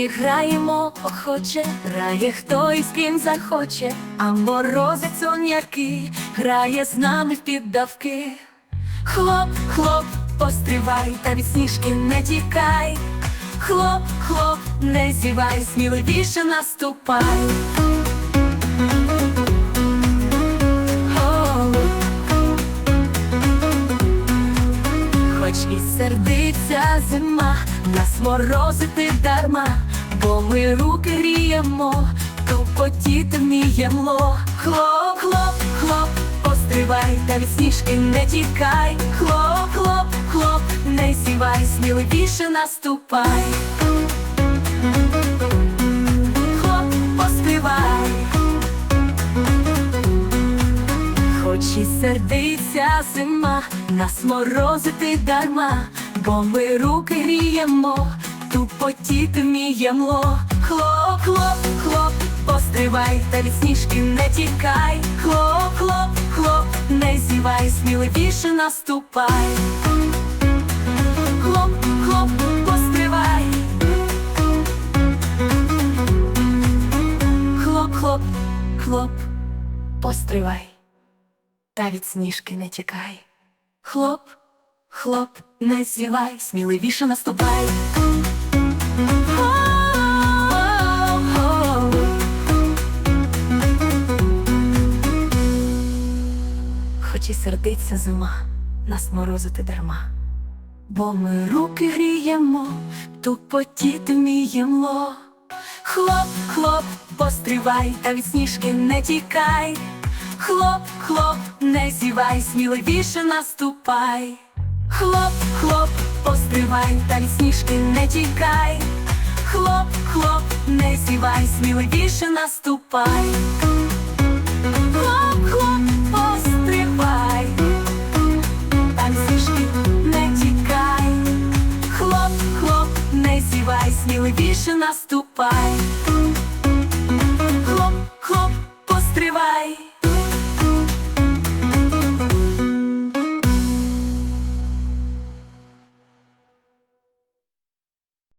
граємо охоче, грає хто і з ким захоче, а морозець он який грає з нами в піддавки. Хлоп, хлоп, пострівай, та від сніжки не тікай. Хлоп, хлоп, не зівай, сміливіше наступай. Хоч і сердиться зима, нас морозити дарма, бо ми руки гріємо, тупотіти вміємо. Хлоп, хлоп, хлоп, постривай, та від сніжки не тікай. Хлоп, хлоп, хлоп, не сівай, сміливіше наступай. Хлоп, постривай. Хоч і сердиться зима, нас морозити дарма, бо ми руки гріємо, тупотіти вміємо. Хлоп, хлоп, хлоп, постривай, та від сніжки не тікай. Хлоп, хлоп, хлоп, не зівай, сміливіше наступай. Хлоп, хлоп, постривай. Хлоп, хлоп, хлоп, постривай. Та від сніжки не тікай. Хлоп, хлоп, не зівай, сміливіше наступай. Хоч і сердиться зима, нас морозити дарма. Бо ми руки гріємо, тупотіти вміємо. Хлоп, хлоп, пострівай, та від сніжки не тікай. Хлоп, хлоп, не зівай, сміливіше наступай. Хлоп, хлоп, постривай, та й сніжки не тікай. Хлоп, хлоп, не сівай, сміливіше наступай. Хлоп, хлоп, постривай, та від сніжки не тікай. Хлоп, хлоп, не сівай, сміливіше наступай.